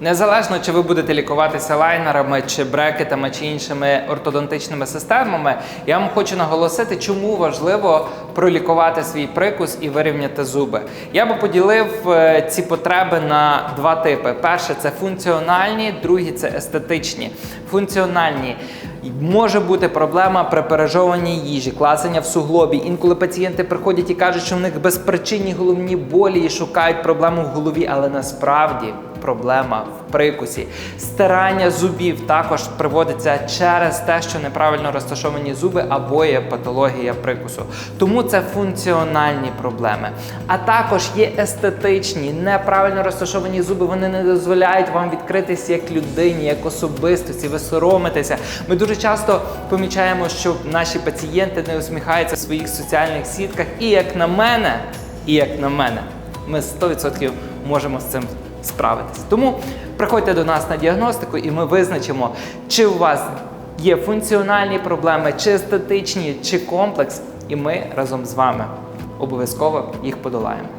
Незалежно чи ви будете лікуватися лайнерами, чи брекетами, чи іншими ортодонтичними системами, я вам хочу наголосити, чому важливо пролікувати свій прикус і вирівняти зуби. Я би поділив е, ці потреби на два типи: перше це функціональні, другі це естетичні. Функціональні може бути проблема при пережовуванні їжі, класення в суглобі. Інколи пацієнти приходять і кажуть, що в них безпричинні головні болі і шукають проблему в голові, але насправді проблема в прикусі. Стирання зубів також приводиться через те, що неправильно розташовані зуби або є патологія прикусу. Тому це функціональні проблеми. А також є естетичні, неправильно розташовані зуби. Вони не дозволяють вам відкритися як людині, як особистості, ви соромитеся. Ми дуже часто помічаємо, що наші пацієнти не усміхаються в своїх соціальних сітках. І як на мене, і як на мене, ми 100% можемо з цим справитися. Тому приходьте до нас на діагностику, і ми визначимо, чи у вас є функціональні проблеми, чи естетичні, чи комплекс, і ми разом з вами обов'язково їх подолаємо.